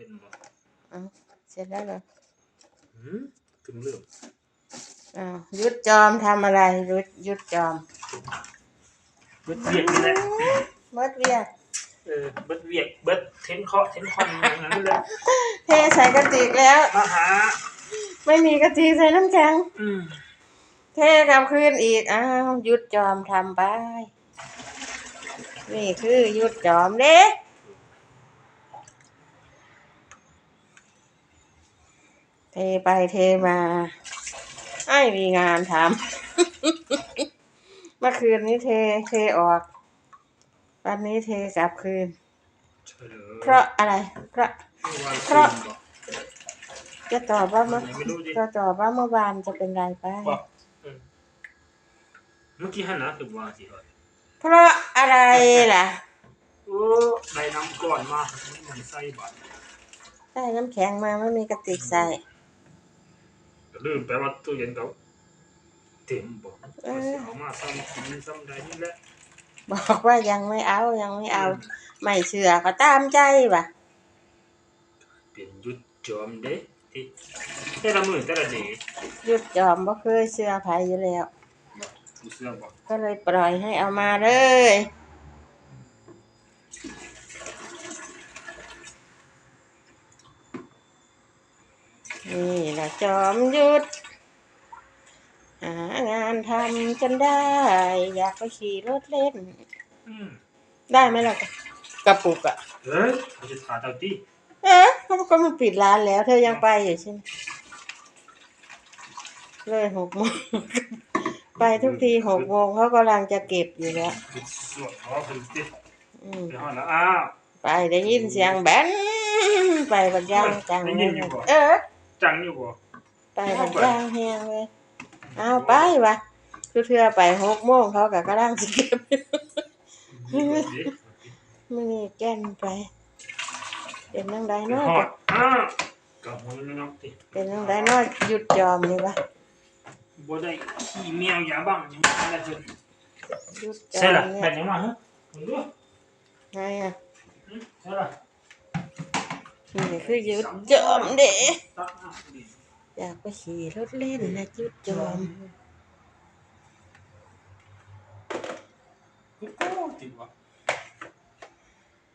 เป็นบ่เอาเสร็จแล้วเหรอหืมถึงเรื่องอ้าวยุดจอมทำอะไรยุดยุดจอมเบิดเวียกนี่แหละเบิดเวียกเออเบิดเวียกเบิดเทนเคาะเทนคอนอย่างนั้นเลยเทใส่กระติกแล้ว มาหา ไม่มีกะทิใส่น้ำแข็งอืมเทกลับคืนอีกอ้าวหยุดจอมทำไปนี่คือหยุดจอมเด้ เทไปเทมา ไอ้มีงานทำเมื่อคืนนี้เทเทออก วันนี้เทกลับคืนเฉลยเพราะอะไร เพราะวันเพราะคืนบอกจะตอบว่าเมื่อไม่รู้ดิ จะตอบว่าเมื่อวานจะเป็นไรไปบอกเออเมื่อกี้หันนะถึงว่าสิเหรอเพราะอะไรล่ะ โอ้ได้น้ำก่อนมามันใส่บัตรได้น้ำแข็งมาไม่มีกระติกใส่ ลืมไปว่าตู้เย็นเขาเต็มบอกเออว่าสิเอามาซ้ำกินซ้ำใดนี่แหละบอกว่ายังไม่เอายังไม่เอา ไม่เชื่อก็ตามใจว่ะ เป็นยุดจอมเด้ที่แต่ละมือแต่ละเดย์หยุดจอมบ่เคยเชื่อใครอยู่แล้ว ผู้เสื้อบอกก็เลยปล่อยให้เอามาเลย นี่แหละจอมหยุดหางานทำจนได้ อยากไปขี่รถเล่น อืมได้ไหมล่ะกระปุกอะเฮ้ยเขาจะถาเจ้าที่เอ๊ะเขาก็มันปิดร้านแล้ว เธอยังไปอยู่ใช่ไหมเลยหกโมง ไปทุกทีหกโมงเขากำลังจะเก็บอยู่แล้วคือสวดเขาคือติดอืม ไปหอดแล้วอ้าว ไปได้ยินเสียงแบนไปบัดย่างจัง ได้เลยิยนอยู่บ่ เออ จังอยู่บ่ไปบัดย่างแหงเลยเอาไปวะคือเธอไปหกโมงเขาก็กำลังจะเก็บมีบ่ดิมือแก่นไป เป็นนังไดไปเนาะหอดอ้าวกับหัวน้องติเป็นนังไดเนาะหยุดจอมนี่วะบ่ได้ขี้แมวยาบ้างยังอะไรจนหยุดจอใช่ล่ะมเนี่แม่ยนยังมาฮะมึงดูไงอะหึใช่ล่ะ นี่คือหยุดจอมเด้ตักน้ำดิอยากไปขี่รถเล่นนะหยุดจอมกุ๊กกุ๊กติดวะ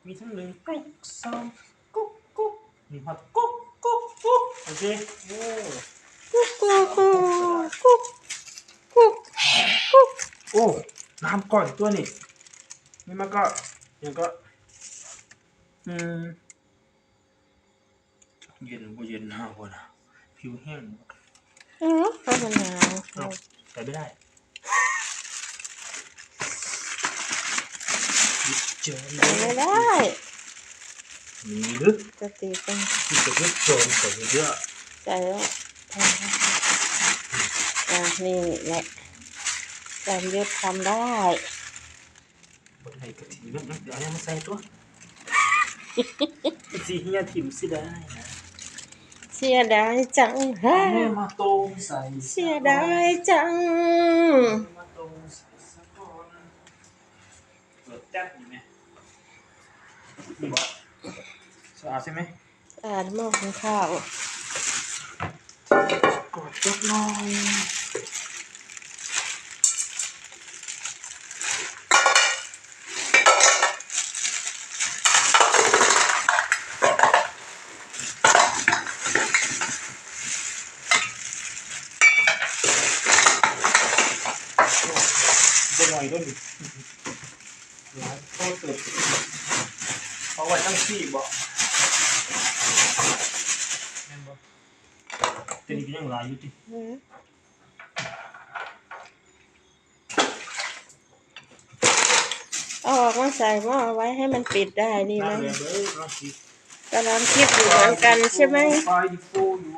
มีทั้งหนึ่งกุ๊กสองกุ๊กกุ๊กมีฮอดกุ๊กกุ๊กกุ๊กโอเคโอ้กุ๊กกุ๊กกุ๊กกุ๊กกุ๊กโอ้น้ำก่อนตัวนี่นี่มันก็ยังก็อืม เย็นบ่เย็นหนาวบ่นะผิวแห้งบ่เออเพราะมันหนาวเอ้าใส่ไม่ได้ยึดเจอเลไม่ยได้มีหรือจะตีเป็นที่จะยึดโจมใส่เยอะใจแล้วอ่านี่แหละจอมหยุดทำได้บนไหนกะทิมันเดี๋ยวเอามาใส่ตัว สีเฮียถิ่มสิได้นะเสียดายจังฮะแม่มาตรงใส่เสียดายจัง มาตรงใส่สะก่อนเปิดแจ๊บอยู่ไหมนี่บอกสะอาดใช่ไหมอ่านหม้อหุงข้าวกดจับหน่อย จะหน่อยด้วยดิร้านโคตรเติบเอาไว้ตั้งที่บ่แม่นบ่แต่นี่ก็ยังหลายอยู่ดิอืมเอาออกมาใส่หม้อไว้ให้มันปิดได้นี่ไหมนั่งเลยเบ้ยมาสิกำลังคิดอยู่เหมือนกันใช่ไหมไฟดิโฟอยู่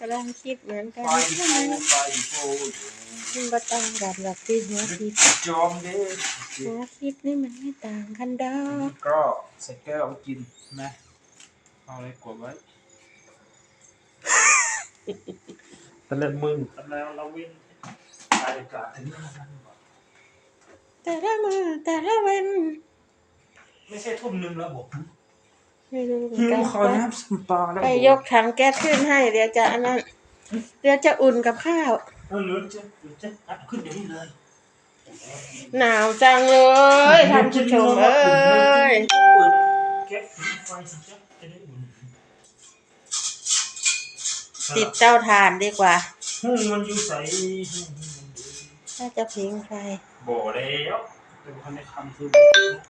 กำลังคิดเหมือนกันไฟดิใช่โฟไหมไฟดิโฟอยู่ มันก็ต่างกันหรอกที่หัวคิดจอมเด้หัวคิดนี่มันไม่ต่างกันดอกก็ใส่แก้วเอากินนะเอาอะไรกดไว้ตะเล่นมึงตะแล้วเราวิ่งบรรยากาศถึงหน้านั้นบ่แต่ละมือแต่ละเว้นไม่ใช่ทุ่มหนึงแล้วบอกนไม่รู้เหมือนหิกัวนขอน้ำสัมปลาแล้วไปยกถังแก๊สขึ้นให้เดี๋ยวจะอันนั้นเดี๋ยวจะอุ่นกับข้าว เออหรือจะหรือจะอัดขึ้นเดี๋ยวนี้เลยหนาวจังเลยท่านผู้ชมเอ้ยเปิดแก๊สผิงไฟสิจ๊ะจะได้อุ่นติดเตาถ่านดีกว่าหุ้งมันอยู่ใสหุ้งมันอยู่ถ้าจะพิงไฟบ่แล้วเป็นคนในคำคือ